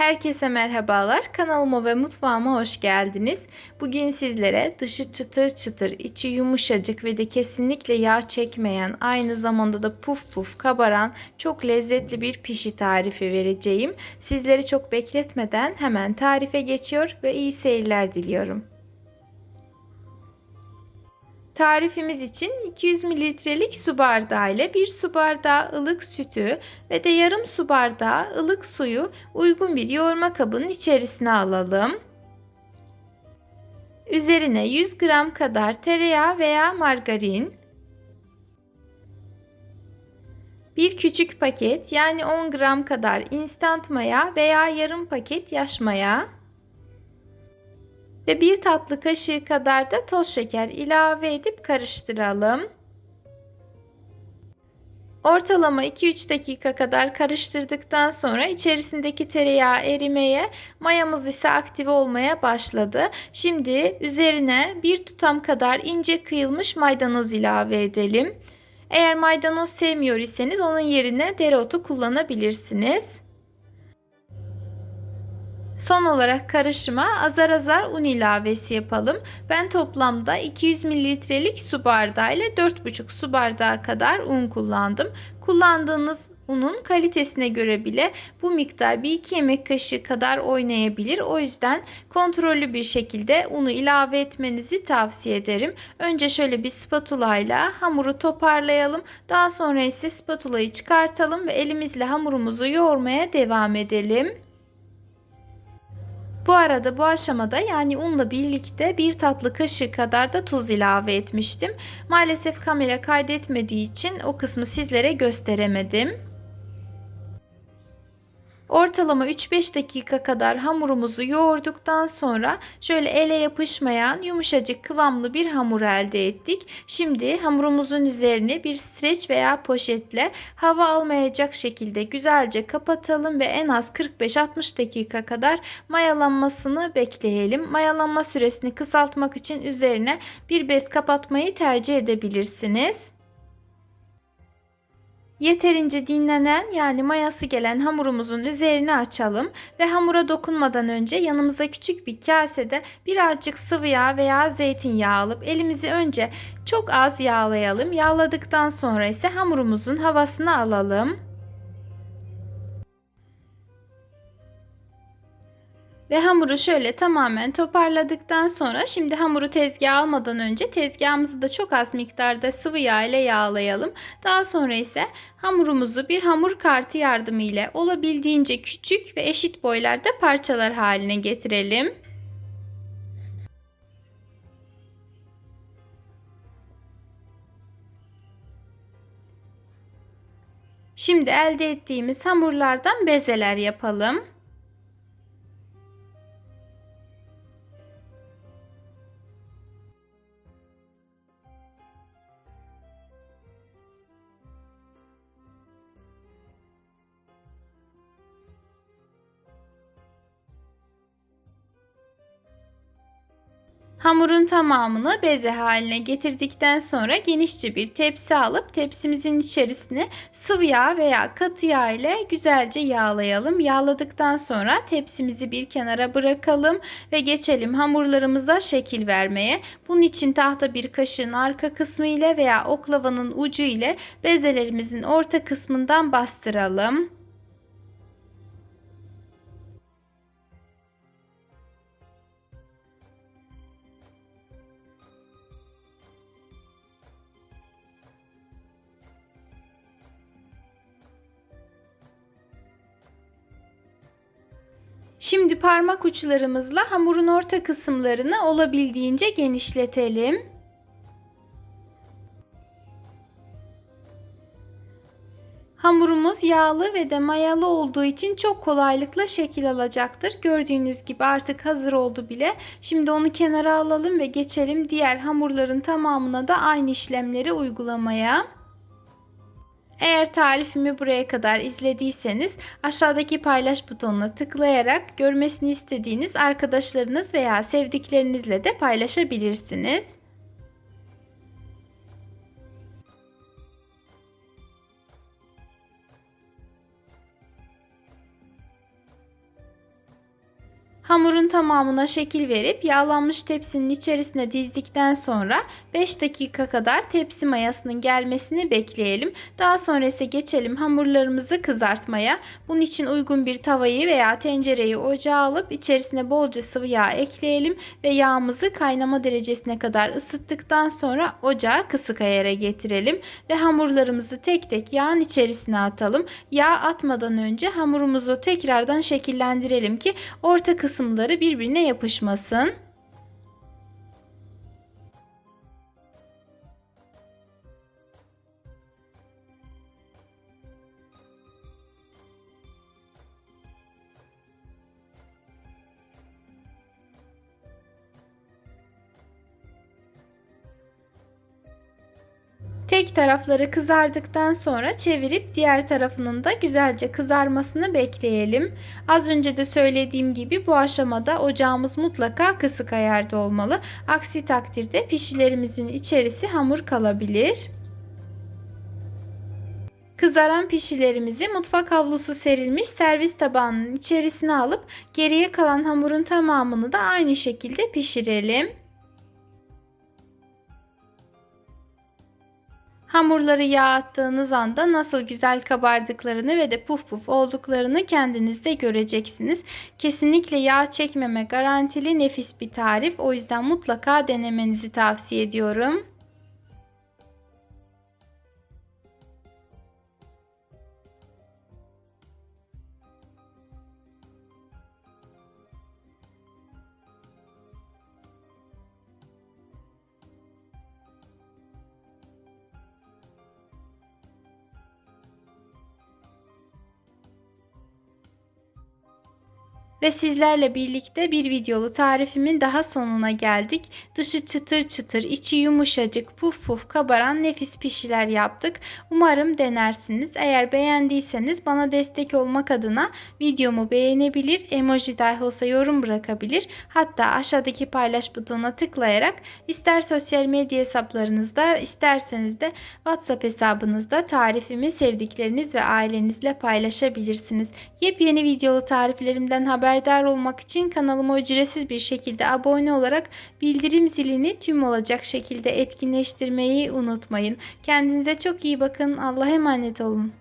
Herkese merhabalar. Kanalıma ve mutfağıma hoş geldiniz. Bugün sizlere dışı çıtır çıtır, içi yumuşacık ve de kesinlikle yağ çekmeyen, aynı zamanda da puf puf kabaran çok lezzetli bir pişi tarifi vereceğim. Sizleri çok bekletmeden hemen tarife geçiyor ve iyi seyirler diliyorum. Tarifimiz için 200 mililitrelik su bardağı ile 1 su bardağı ılık sütü ve de yarım su bardağı ılık suyu uygun bir yoğurma kabının içerisine alalım. Üzerine 100 gram kadar tereyağı veya margarin, bir küçük paket yani 10 gram kadar instant maya veya yarım paket yaş maya, ve bir tatlı kaşığı kadar da toz şeker ilave edip karıştıralım. Ortalama 2-3 dakika kadar karıştırdıktan sonra içerisindeki tereyağı erimeye, mayamız ise aktive olmaya başladı. Şimdi üzerine bir tutam kadar ince kıyılmış maydanoz ilave edelim. Eğer maydanoz sevmiyor iseniz onun yerine dereotu kullanabilirsiniz. Son olarak karışıma azar azar un ilavesi yapalım. Ben toplamda 200 mililitrelik su bardağı ile 4,5 su bardağı kadar un kullandım. Kullandığınız unun kalitesine göre bile bu miktar bir iki yemek kaşığı kadar oynayabilir. O yüzden kontrollü bir şekilde unu ilave etmenizi tavsiye ederim. Önce şöyle bir spatula ile hamuru toparlayalım. Daha sonra ise spatulayı çıkartalım ve elimizle hamurumuzu yoğurmaya devam edelim. Bu arada bu aşamada yani unla birlikte bir tatlı kaşığı kadar da tuz ilave etmiştim. Maalesef kamera kaydetmediği için o kısmı sizlere gösteremedim. Ortalama 3-5 dakika kadar hamurumuzu yoğurduktan sonra şöyle ele yapışmayan yumuşacık kıvamlı bir hamur elde ettik. Şimdi hamurumuzun üzerini bir streç veya poşetle hava almayacak şekilde güzelce kapatalım ve en az 45-60 dakika kadar mayalanmasını bekleyelim. Mayalanma süresini kısaltmak için üzerine bir bez kapatmayı tercih edebilirsiniz. Yeterince dinlenen yani mayası gelen hamurumuzun üzerine açalım ve hamura dokunmadan önce yanımıza küçük bir kasede birazcık sıvı yağ veya zeytinyağı alıp elimizi önce çok az yağlayalım. Yağladıktan sonra ise hamurumuzun havasını alalım. Ve hamuru şöyle tamamen toparladıktan sonra şimdi hamuru tezgaha almadan önce tezgahımızı da çok az miktarda sıvı yağ ile yağlayalım. Daha sonra ise hamurumuzu bir hamur kartı yardımı ile olabildiğince küçük ve eşit boylarda parçalar haline getirelim. Şimdi elde ettiğimiz hamurlardan bezeler yapalım. Hamurun tamamını beze haline getirdikten sonra genişçe bir tepsi alıp tepsimizin içerisine sıvı yağ veya katı yağ ile güzelce yağlayalım. Yağladıktan sonra tepsimizi bir kenara bırakalım ve geçelim hamurlarımıza şekil vermeye. Bunun için tahta bir kaşığın arka kısmı ile veya oklavanın ucu ile bezelerimizin orta kısmından bastıralım. Şimdi parmak uçlarımızla hamurun orta kısımlarını olabildiğince genişletelim. Hamurumuz yağlı ve de mayalı olduğu için çok kolaylıkla şekil alacaktır. Gördüğünüz gibi artık hazır oldu bile. Şimdi onu kenara alalım ve geçelim diğer hamurların tamamına da aynı işlemleri uygulamaya. Eğer tarifimi buraya kadar izlediyseniz aşağıdaki paylaş butonuna tıklayarak görmesini istediğiniz arkadaşlarınız veya sevdiklerinizle de paylaşabilirsiniz. Hamurun tamamına şekil verip yağlanmış tepsinin içerisine dizdikten sonra 5 dakika kadar tepsi mayasının gelmesini bekleyelim. Daha sonra ise geçelim hamurlarımızı kızartmaya. Bunun için uygun bir tavayı veya tencereyi ocağa alıp içerisine bolca sıvı yağ ekleyelim ve yağımızı kaynama derecesine kadar ısıttıktan sonra ocağı kısık ayara getirelim ve hamurlarımızı tek tek yağın içerisine atalım. Yağ atmadan önce hamurumuzu tekrardan şekillendirelim ki orta kısımları birbirine yapışmasın. Tek tarafları kızardıktan sonra çevirip diğer tarafının da güzelce kızarmasını bekleyelim. Az önce de söylediğim gibi bu aşamada ocağımız mutlaka kısık ayarda olmalı. Aksi takdirde pişilerimizin içerisi hamur kalabilir. Kızaran pişilerimizi mutfak havlusu serilmiş servis tabağının içerisine alıp geriye kalan hamurun tamamını da aynı şekilde pişirelim. Hamurları yağ attığınız anda nasıl güzel kabardıklarını ve de puf puf olduklarını kendiniz de göreceksiniz. Kesinlikle yağ çekmeme garantili nefis bir tarif. O yüzden mutlaka denemenizi tavsiye ediyorum. Ve sizlerle birlikte bir videolu tarifimin daha sonuna geldik. Dışı çıtır çıtır, içi yumuşacık, puf puf kabaran nefis pişiler yaptık. Umarım denersiniz. Eğer beğendiyseniz bana destek olmak adına videomu beğenebilir, emoji dahi olsa yorum bırakabilir. Hatta aşağıdaki paylaş butonuna tıklayarak ister sosyal medya hesaplarınızda isterseniz de WhatsApp hesabınızda tarifimi sevdikleriniz ve ailenizle paylaşabilirsiniz. Yepyeni videolu tariflerimden haber haberdar olmak için kanalıma ücretsiz bir şekilde abone olarak bildirim zilini tüm olacak şekilde etkinleştirmeyi unutmayın. Kendinize çok iyi bakın. Allah'a emanet olun.